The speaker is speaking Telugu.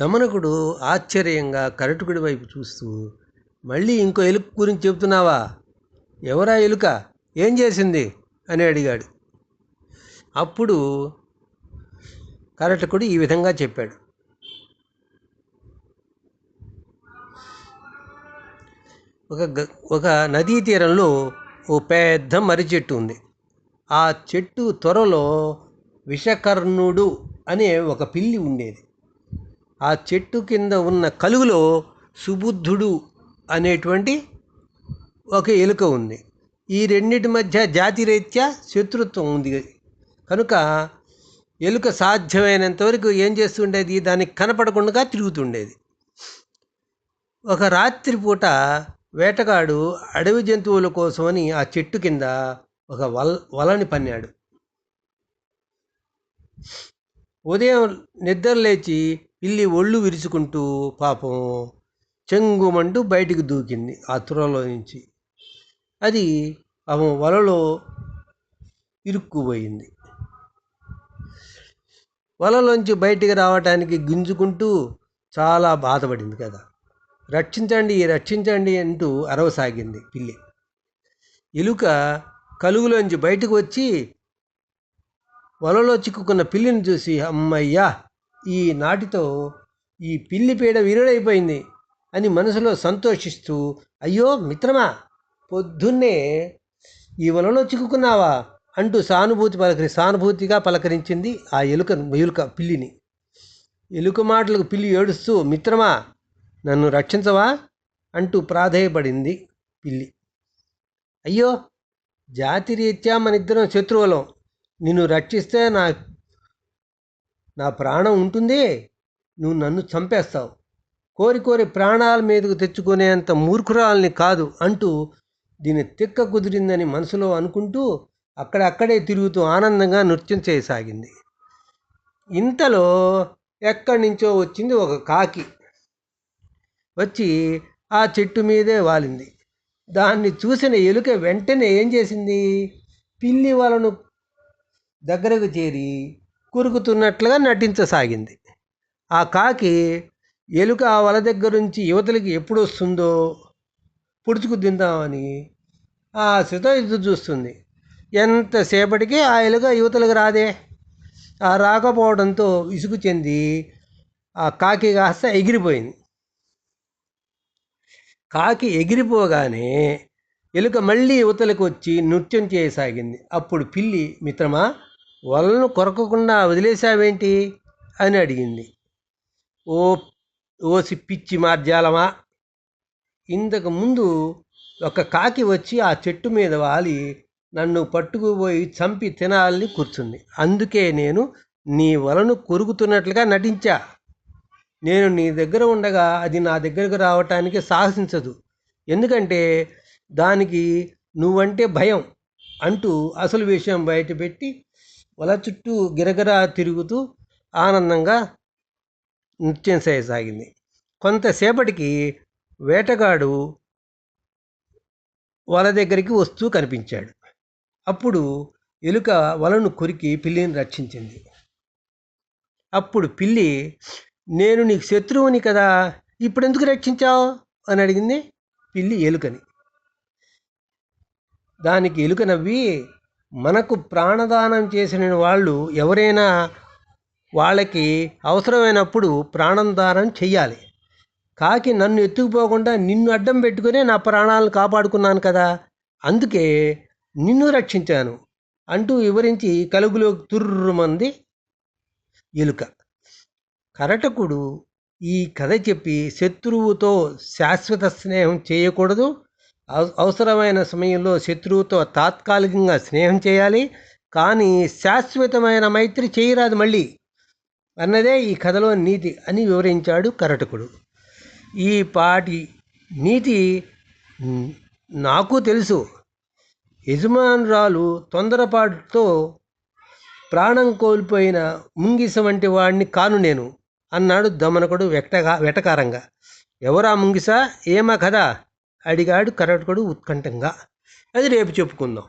దమనకుడు ఆశ్చర్యంగా కరటుకుడి వైపు చూస్తూ మళ్ళీ ఇంకో ఎలుక గురించి చెబుతున్నావా? ఎవరా ఎలుక? ఏం చేసింది? అని అడిగాడు. అప్పుడు కరటకుడు ఈ విధంగా చెప్పాడు. ఒక గ- ఒక నదీ తీరంలో ఓ పెద్ద మర్రి చెట్టు ఉంది. ఆ చెట్టు త్వరలో విషకర్ణుడు అనే ఒక పిల్లి ఉండేది. ఆ చెట్టు కింద ఉన్న కలుగులో సుబుద్ధుడు అనేటువంటి ఒక ఎలుక ఉంది. ఈ రెండింటి మధ్య జాతిరీత్యా శత్రుత్వం ఉంది. కనుక ఎలుక సాధ్యమైనంత వరకు ఏం చేస్తుండేది? దానికి కనపడకుండా తిరుగుతుండేది. ఒక రాత్రిపూట వేటగాడు అడవి జంతువుల కోసమని ఆ చెట్టు కింద ఒక వల వలని పన్నాడు. ఉదయం నిద్ర లేచి పిల్లి ఒళ్ళు విరుచుకుంటూ పాపం చెంగుమంటూ బయటికి దూకింది ఆ తురలో నుంచి. అది పాపం వలలో ఇరుక్కుపోయింది. వలలోంచి బయటికి రావటానికి గింజుకుంటూ చాలా బాధపడింది కదా. రక్షించండి రక్షించండి అంటూ అరవసాగింది పిల్లి. ఎలుక కలుగులోంచి బయటకు వచ్చి వలలో చిక్కుకున్న పిల్లిని చూసి అమ్మయ్యా ఈ నాటితో ఈ పిల్లి పీడ విరుడైపోయింది అని మనసులో సంతోషిస్తూ అయ్యో మిత్రమా పొద్దున్నే ఈ వలలో చిక్కుకున్నావా? అంటూ సానుభూతి పలకరి సానుభూతిగా పలకరించింది ఆ ఎలుక ఎలుక పిల్లిని. ఎలుక మాటలకు పిల్లి ఏడుస్తూ మిత్రమా నన్ను రక్షించవా? అంటూ ప్రాధేయపడింది పిల్లి. అయ్యో జాతిరీత్యా మన ఇద్దరం శత్రువులం. నిన్ను రక్షిస్తే నా నా ప్రాణం ఉంటుంది నువ్వు నన్ను చంపేస్తావు. కోరి కోరి ప్రాణాల మీదకు తెచ్చుకునేంత మూర్ఖురాల్ని కాదు అంటూ దీని తిక్క కుదిరిందని మనసులో అనుకుంటూ అక్కడక్కడే తిరుగుతూ ఆనందంగా నృత్యం చేయసాగింది. ఇంతలో ఎక్కడి నుంచో వచ్చింది ఒక కాకి. వచ్చి ఆ చెట్టు మీదే వాలింది. దాన్ని చూసిన ఎలుక వెంటనే ఏం చేసింది? పిల్లి వలను దగ్గరకు చేరి కురుకుతున్నట్లుగా నటించసాగింది. ఆ కాకి ఎలుక ఆ వల దగ్గర నుంచి యువతలకి ఎప్పుడు వస్తుందో పుడుచుకు తిందామని ఆ ఆశతో ఎదురు చూస్తుంది. ఎంతసేపటికి ఆ ఎలుక యువతలకు రాదే? ఆ రాకపోవడంతో విసుగు చెంది ఆ కాకి కాస్త ఎగిరిపోయింది. కాకి ఎగిరిపోగానే ఎలుక మళ్ళీ యువతలకు వచ్చి నృత్యం చేయసాగింది. అప్పుడు పిల్లి మిత్రమా వలను కొరకకుండా వదిలేశావేంటి? అని అడిగింది. ఓ ఓసి పిచ్చి మార్జాలమా? ఇంతకు ముందు ఒక కాకి వచ్చి ఆ చెట్టు మీద వాలి నన్ను పట్టుకుపోయి చంపి తినాలని కూర్చుంది. అందుకే నేను నీ వలను కొరుకుతున్నట్లుగా నటించా. నేను నీ దగ్గర ఉండగా అది నా దగ్గరకు రావటానికి సాహసించదు. ఎందుకంటే దానికి నువ్వంటే భయం అంటూ అసలు విషయం బయటపెట్టి వల చుట్టూ గిరగిరా తిరుగుతూ ఆనందంగా నృత్యం చేయసాగింది. కొంతసేపటికి వేటగాడు వల దగ్గరికి వస్తూ కనిపించాడు. అప్పుడు ఎలుక వలను కొరికి పిల్లిని రక్షించింది. అప్పుడు పిల్లి నేను నీకు శత్రువుని కదా ఇప్పుడు ఎందుకు రక్షించావు? అని అడిగింది పిల్లి ఎలుకని. దానికి ఎలుక నవ్వి మనకు ప్రాణదానం చేసిన వాళ్ళు ఎవరైనా వాళ్ళకి అవసరమైనప్పుడు ప్రాణం దానం చెయ్యాలి. కాకి నన్ను ఎత్తుకుపోకుండా నిన్ను అడ్డం పెట్టుకునే నా ప్రాణాలను కాపాడుకున్నాను కదా. అందుకే నిన్ను రక్షించాను అంటూ వివరించి కలుగులో తుర్రుమంది ఎలుక. కరటకుడు ఈ కథ చెప్పి శత్రువుతో శాశ్వత స్నేహం చేయకూడదు. అవసరమైన సమయంలో శత్రువుతో తాత్కాలికంగా స్నేహం చేయాలి. కానీ శాశ్వతమైన మైత్రి చేయరాదు మళ్ళీ అన్నదే ఈ కథలో నీతి అని వివరించాడు కరటకుడు ఈ పాటి నీతి నాకు తెలుసు. యజమానురాలు తొందరపాటుతో ప్రాణం కోల్పోయిన ముంగిస వంటి వాడిని కాను నేను అన్నాడు దమనకుడు వెటగా వెటకారంగా. ఎవరా ముంగిస? ఏమా కదా అడిగాడు కరటకుడు ఉత్కంఠంగా. అది రేపు చెప్పుకుందాం.